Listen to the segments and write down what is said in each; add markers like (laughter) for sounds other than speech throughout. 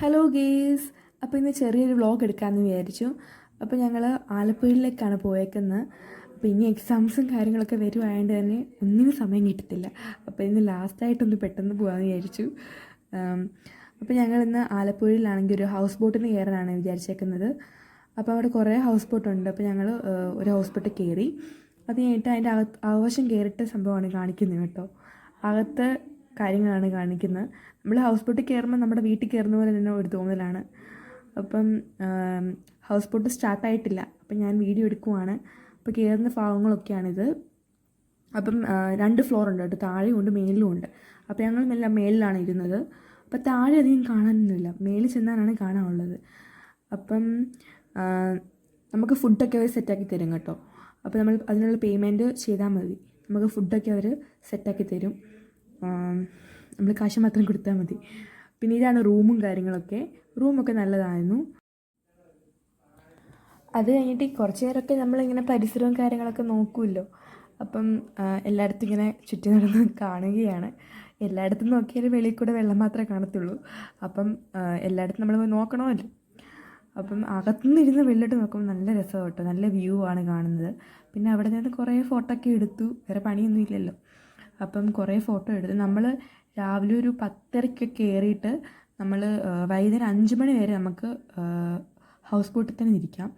Hello guys. അപ്പോൾ ഇന്ന് ചെറിയൊരു വ്ലോഗ് എടുക്കാമെന്ന് വിചാരിച്ചു. അപ്പോൾ ഞങ്ങൾ ആലപ്പുഴയിലേക്കാണ് പോയേക്കുന്നത് അപ്പോൾ ഇനി എക്സാംസും കാര്യങ്ങളൊക്കെ വരുവായതുകൊണ്ട് തന്നെ ഒന്നിനും സമയം കിട്ടത്തില്ല. അപ്പോൾ ഇന്ന് ലാസ്റ്റായിട്ടൊന്ന് പെട്ടെന്ന് പോകാമെന്ന് വിചാരിച്ചു. അപ്പോൾ ഞങ്ങൾ ഇന്ന് ആലപ്പുഴയിലാണെങ്കിൽ ഒരു ഹൗസ് ബോട്ടിൽ നിന്ന് കയറാനാണ് വിചാരിച്ചേക്കുന്നത്. അപ്പോൾ അവിടെ കുറേ ഹൗസ് ബോട്ടുണ്ട് അപ്പോൾ ഞങ്ങൾ ഒരു ഹൗസ് ബോട്ട് കയറി. അത് കഴിഞ്ഞിട്ട് അതിന്റെ അകത്ത് ആവശ്യം കയറിയിട്ട് സംഭവമാണ് കാണിക്കുന്നത് കേട്ടോ. അകത്തെ കാര്യങ്ങളാണ് കാണിക്കുന്നത്. നമ്മൾ ഹൗസ് ബോട്ടിൽ കയറുമ്പോൾ നമ്മുടെ വീട്ടിൽ കയറുന്ന പോലെ തന്നെ ഒരു തോന്നലാണ്. അപ്പം ഹൗസ് ബോട്ട് സ്റ്റാർട്ടായിട്ടില്ല അപ്പം ഞാൻ വീഡിയോ എടുക്കുവാണ്. അപ്പോൾ കയറുന്ന ഭാഗങ്ങളൊക്കെയാണിത്. അപ്പം രണ്ട് ഫ്ലോർ ഉണ്ട് കേട്ടോ. താഴെയും ഉണ്ട് മേലിലും ഉണ്ട്. അപ്പോൾ ഞങ്ങൾ നല്ല മേലിലാണ് ഇരുന്നത്. അപ്പോൾ താഴെ അധികം കാണാനൊന്നുമില്ല. മേളിൽ ചെന്നാലാണ് കാണാനുള്ളത്. അപ്പം നമുക്ക് ഫുഡൊക്കെ അവർ സെറ്റാക്കി തരും കേട്ടോ. അപ്പോൾ നമ്മൾ അതിനുള്ള പേയ്മെന്റ് ചെയ്താൽ മതി. നമുക്ക് ഫുഡൊക്കെ അവർ സെറ്റാക്കി തരും. നമ്മൾ കാശ് മാത്രം കൊടുത്താൽ മതി. പിന്നെ ഇതാണ് റൂമും കാര്യങ്ങളൊക്കെ. റൂമൊക്കെ നല്ലതായിരുന്നു. അത് കഴിഞ്ഞിട്ട് കുറച്ച് നേരമൊക്കെ നമ്മളിങ്ങനെ പരിസരവും കാര്യങ്ങളൊക്കെ നോക്കുമല്ലോ അപ്പം എല്ലായിടത്തും ഇങ്ങനെ ചുറ്റി നടന്ന് കാണുകയാണ്. എല്ലായിടത്തും നോക്കിയാലും വെളിയിൽ കൂടെ വെള്ളം മാത്രമേ കാണത്തുള്ളൂ. അപ്പം എല്ലായിടത്തും നമ്മൾ പോയി നോക്കണമല്ലോ. അപ്പം അകത്തുനിന്ന് ഇരുന്ന് വെള്ളിട്ട് നോക്കുമ്പോൾ നല്ല രസമാണ് കേട്ടോ. നല്ല വ്യൂ ആണ് കാണുന്നത്. പിന്നെ അവിടെ നിന്ന് കുറേ ഫോട്ടോ ഒക്കെ എടുത്തു. വേറെ പണിയൊന്നും ഇല്ലല്ലോ. അപ്പം കുറേ ഫോട്ടോ എടുത്തു നമ്മൾ രാവിലെ ഒരു പത്തരയ്ക്കൊക്കെ കയറിയിട്ട് നമ്മൾ വൈകുന്നേരം അഞ്ച് മണി വരെ നമുക്ക് ഹൗസ് ബോട്ടിൽ തന്നെ ഇരിക്കാം.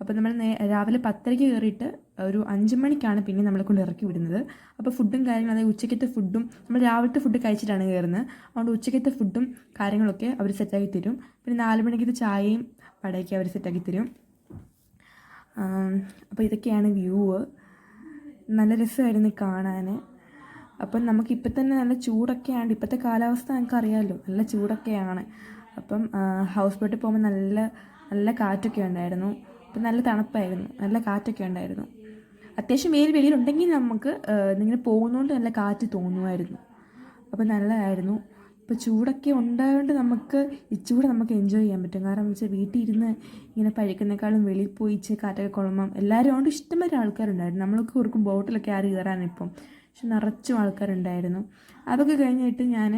അപ്പോൾ നമ്മൾ നേ രാവിലെ പത്തരയ്ക്ക് കയറിയിട്ട് ഒരു അഞ്ച് മണിക്കാണ് പിന്നെ നമ്മളെ കൊണ്ട് ഇറക്കി വിടുന്നത്. അപ്പോൾ ഫുഡും കാര്യങ്ങളും അതായത് ഉച്ചക്കത്തെ ഫുഡും നമ്മൾ രാവിലത്തെ ഫുഡ് കഴിച്ചിട്ടാണ് കയറുന്നത് അതുകൊണ്ട് ഉച്ചക്കത്തെ ഫുഡും കാര്യങ്ങളൊക്കെ അവർ സെറ്റാക്കി തരും. പിന്നെ നാല് മണിക്കത്തെ ചായയും വടയൊക്കെ അവർ സെറ്റാക്കി തരും. അപ്പോൾ ഇതൊക്കെയാണ് വ്യൂ. നല്ല രസമായിരുന്നു കാണാൻ അപ്പം നമുക്ക് ഇപ്പം തന്നെ നല്ല ചൂടൊക്കെയാണ്. ഇപ്പോഴത്തെ കാലാവസ്ഥ നമുക്ക് അറിയാമല്ലോ നല്ല ചൂടൊക്കെയാണ്. അപ്പം ഹൗസ് ബോട്ടിൽ പോകുമ്പോൾ നല്ല നല്ല കാറ്റൊക്കെ ഉണ്ടായിരുന്നു. അപ്പം നല്ല തണുപ്പായിരുന്നു. നല്ല കാറ്റൊക്കെ ഉണ്ടായിരുന്നു. അത്യാവശ്യം വെയിൽ വെളിയിലുണ്ടെങ്കിൽ നമുക്ക് ഇങ്ങനെ പോകുന്നതുകൊണ്ട് നല്ല കാറ്റ് തോന്നുമായിരുന്നു. അപ്പം നല്ലതായിരുന്നു. ഇപ്പോൾ ചൂടൊക്കെ ഉണ്ടായതുകൊണ്ട് നമുക്ക് ഇച്ചുകൂടെ നമുക്ക് എൻജോയ് ചെയ്യാൻ പറ്റും. കാരണം വെച്ചാൽ വീട്ടിൽ ഇരുന്ന് ഇങ്ങനെ പഴിക്കുന്നേക്കാളും വെളിയിൽ പോയി ഇച്ചിരി കാറ്റൊക്കെ കൊള്ളുമ്പം എല്ലാവരും അതുകൊണ്ട് ഇഷ്ടംപോലെ ആൾക്കാരുണ്ടായിരുന്നു. നമ്മളൊക്കെ ഓർക്കും ബോട്ടിലൊക്കെ ആര് കയറാനിപ്പം. പക്ഷെ നിറച്ചും ആൾക്കാരുണ്ടായിരുന്നു. അതൊക്കെ കഴിഞ്ഞിട്ട് ഞാൻ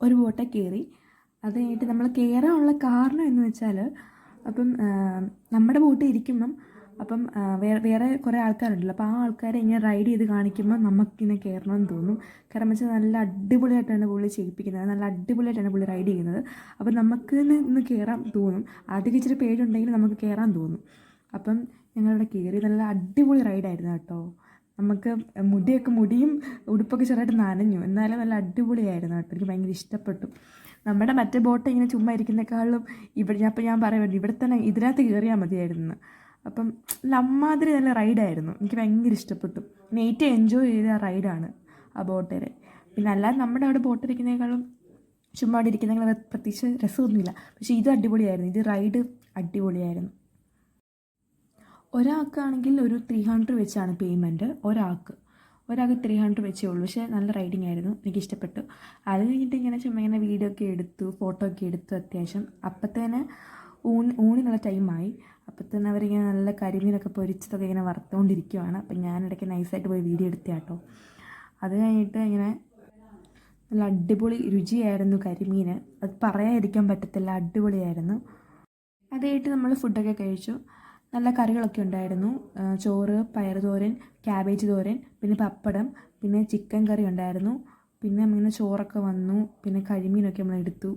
ഒരു ബോട്ടെ കയറി. അത് കഴിഞ്ഞിട്ട് നമ്മൾ കയറാനുള്ള കാരണം എന്ന് വെച്ചാൽ അപ്പം നമ്മുടെ ബോട്ട് ഇരിക്കുമ്പം അപ്പം വേറെ വേറെ കുറേ ആൾക്കാരുണ്ടല്ലോ. അപ്പോൾ ആ ആൾക്കാരെ ഇങ്ങനെ റൈഡ് ചെയ്ത് കാണിക്കുമ്പോൾ നമുക്കിങ്ങനെ കയറണമെന്ന് തോന്നും. കാരണം വെച്ചാൽ നല്ല അടിപൊളിയായിട്ടാണ് പുള്ളി ചെയ്യിപ്പിക്കുന്നത്. നല്ല അടിപൊളിയായിട്ടാണ് പുള്ളി റൈഡ് ചെയ്യുന്നത്. അപ്പോൾ നമുക്ക് ഇന്ന് കയറാൻ തോന്നും. ആദ്യം ഇച്ചിരി പേടിയുണ്ടെങ്കിൽ നമുക്ക് കയറാൻ തോന്നും. അപ്പം ഞങ്ങളിവിടെ കയറി നല്ല അടിപൊളി റൈഡായിരുന്നു കേട്ടോ. നമുക്ക് മുടിയൊക്കെ മുടിയും ഉടുപ്പൊക്കെ ചെറുതായിട്ട് നനഞ്ഞു. എന്നാലും നല്ല അടിപൊളിയായിരുന്നു കേട്ടോ. എനിക്ക് ഭയങ്കര ഇഷ്ടപ്പെട്ടു. നമ്മുടെ മറ്റേ ബോട്ട് ഇങ്ങനെ ചുമ്മാ ഇരിക്കുന്നേക്കാളും ഇവിടെ ഞാൻ അപ്പോൾ ഞാൻ പറയുന്നുണ്ട് ഇവിടെ തന്നെ ഇതിനകത്ത് കയറിയാൽ മതിയായിരുന്നു. അപ്പം അമ്മാതിരി നല്ല റൈഡായിരുന്നു. എനിക്ക് ഭയങ്കര ഇഷ്ടപ്പെട്ടു. പിന്നെ ഏറ്റവും എൻജോയ് ചെയ്ത റൈഡാണ് ആ ബോട്ടിൽ പിന്നെ അല്ലാതെ നമ്മുടെ അവിടെ ബോട്ടിരിക്കുന്നേക്കാളും ചുമ്മാ അവിടെ ഇരിക്കുന്നേക്കാളും പ്രത്യേകിച്ച് രസമൊന്നുമില്ല. പക്ഷേ ഇത് അടിപൊളിയായിരുന്നു. ഇത് റൈഡ് അടിപൊളിയായിരുന്നു. ഒരാൾക്കാണെങ്കിൽ ഒരു ത്രീ ഹൺഡ്രഡ് വെച്ചാണ് പേയ്മെന്റ് ഒരാൾക്ക്. ഒരാൾക്ക് ത്രീ ഹൺഡ്രഡ് വെച്ചേ ഉള്ളൂ. പക്ഷേ നല്ല റൈഡിങ് ആയിരുന്നു. എനിക്ക് ഇഷ്ടപ്പെട്ടു. അത് കഴിഞ്ഞിട്ട് ഇങ്ങനെ ചുമ്മാ ഇങ്ങനെ വീഡിയോ ഒക്കെ എടുത്തു ഫോട്ടോ ഒക്കെ എടുത്തു അത്യാവശ്യം. അപ്പത്തേനെ ഊണ് ഊണിനുള്ള ടൈമായി അപ്പത്തേനെ അവരിങ്ങനെ നല്ല കരിമീനൊക്കെ പൊരിച്ചതൊക്കെ ഇങ്ങനെ വറുത്തുകൊണ്ടിരിക്കുവാണ് അപ്പം ഞാനിടയ്ക്ക് നൈസായിട്ട് പോയി വീഡിയോ എടുത്ത കേട്ടോ അത് കഴിഞ്ഞിട്ട് ഇങ്ങനെ നല്ല അടിപൊളി രുചിയായിരുന്നു കരിമീൻ. അത് പറയാതിരിക്കാൻ പറ്റത്തില്ല. അടിപൊളിയായിരുന്നു. അതായിട്ട് നമ്മൾ ഫുഡൊക്കെ കഴിച്ചു. നല്ല കറികളൊക്കെ ഉണ്ടായിരുന്നു. ചോറ് പയർ തോരൻ ക്യാബേജ് തോരൻ പിന്നെ പപ്പടം പിന്നെ ചിക്കൻ കറി ഉണ്ടായിരുന്നു. പിന്നെ ഇങ്ങനെ ചോറൊക്കെ വന്നു. പിന്നെ കരിമീനൊക്കെ നമ്മൾ എടുത്തു.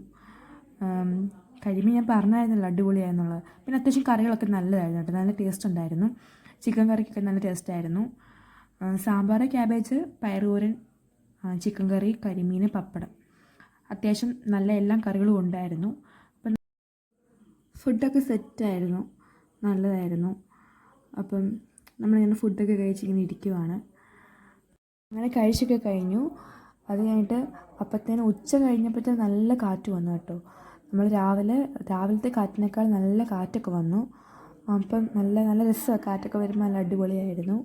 കരിമീൻ ഞാൻ പറഞ്ഞായിരുന്നല്ലോ അടിപൊളിയായിരുന്നുള്ളത്. പിന്നെ അത്യാവശ്യം കറികളൊക്കെ നല്ലതായിരുന്നു കേട്ടോ. നല്ല ടേസ്റ്റ് ഉണ്ടായിരുന്നു. ചിക്കൻ കറിക്കൊക്കെ നല്ല ടേസ്റ്റ് ആയിരുന്നു. സാമ്പാർ ക്യാബേജ് തോരൻ ചിക്കൻ കറി കരിമീൻ പപ്പടം. അത്യാവശ്യം നല്ല എല്ലാ കറികളും ഉണ്ടായിരുന്നു. അപ്പം ഫുഡൊക്കെ സെറ്റായിരുന്നു നല്ലതായിരുന്നു. അപ്പം നമ്മളിങ്ങനെ ഫുഡൊക്കെ കഴിച്ച് ഇങ്ങനെ ഇരിക്കുവാണ്. അങ്ങനെ കഴിച്ചൊക്കെ കഴിഞ്ഞു. അത് കഴിഞ്ഞിട്ട് അപ്പത്തേന് ഉച്ച കഴിഞ്ഞപ്പോഴത്തേന് നല്ല കാറ്റ് വന്നു കേട്ടോ. നമ്മൾ രാവിലെ രാവിലത്തെ കാറ്റിനേക്കാൾ നല്ല കാറ്റൊക്കെ വന്നു. അപ്പം നല്ല നല്ല രസമാണ് കാറ്റൊക്കെ വരുമ്പോൾ നല്ല അടിപൊളിയായിരുന്നു.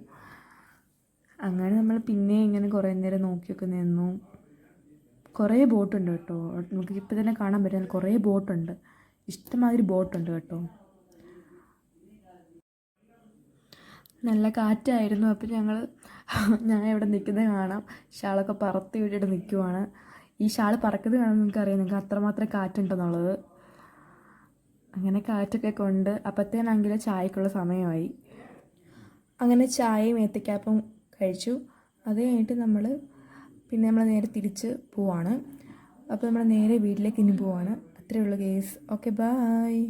അങ്ങനെ നമ്മൾ പിന്നെ ഇങ്ങനെ കുറേ നേരം നോക്കിയൊക്കെ നിന്നു. കുറേ ബോട്ടുണ്ട് കേട്ടോ. നമുക്ക് ഇപ്പോൾ തന്നെ കാണാൻ പറ്റുന്ന കുറേ ബോട്ടുണ്ട്. ഇഷ്ടമാതിരി ബോട്ടുണ്ട് കേട്ടോ. നല്ല കാറ്റായിരുന്നു. അപ്പോൾ ഞങ്ങൾ (laughs) ഞാൻ ഇവിടെ നിൽക്കുന്നത് കാണാം. ഷാളൊക്കെ പറത്തി വിട്ടിട്ട് നിൽക്കുവാണ്. ഈ ഷാൾ പറക്കുന്നത് കാണാൻ നിങ്ങൾക്ക് അറിയാം നിങ്ങൾക്ക് അത്രമാത്രം കാറ്റുണ്ടെന്നുള്ളത്. അങ്ങനെ കാറ്റൊക്കെ കൊണ്ട് അപ്പത്തേനാണെങ്കിൽ ചായക്കുള്ള സമയമായി. അങ്ങനെ ചായയും ഏത്തക്കാപ്പും കഴിച്ചു. അത് കഴിഞ്ഞിട്ട് നമ്മൾ പിന്നെ നമ്മൾ നേരെ തിരിച്ച് പോവാണ്. അപ്പോൾ നമ്മൾ നേരെ വീട്ടിലേക്ക് ഇനി പോവാണ്. അത്രയേ ഉള്ളൂ കേസ് ഓക്കെ ബായ്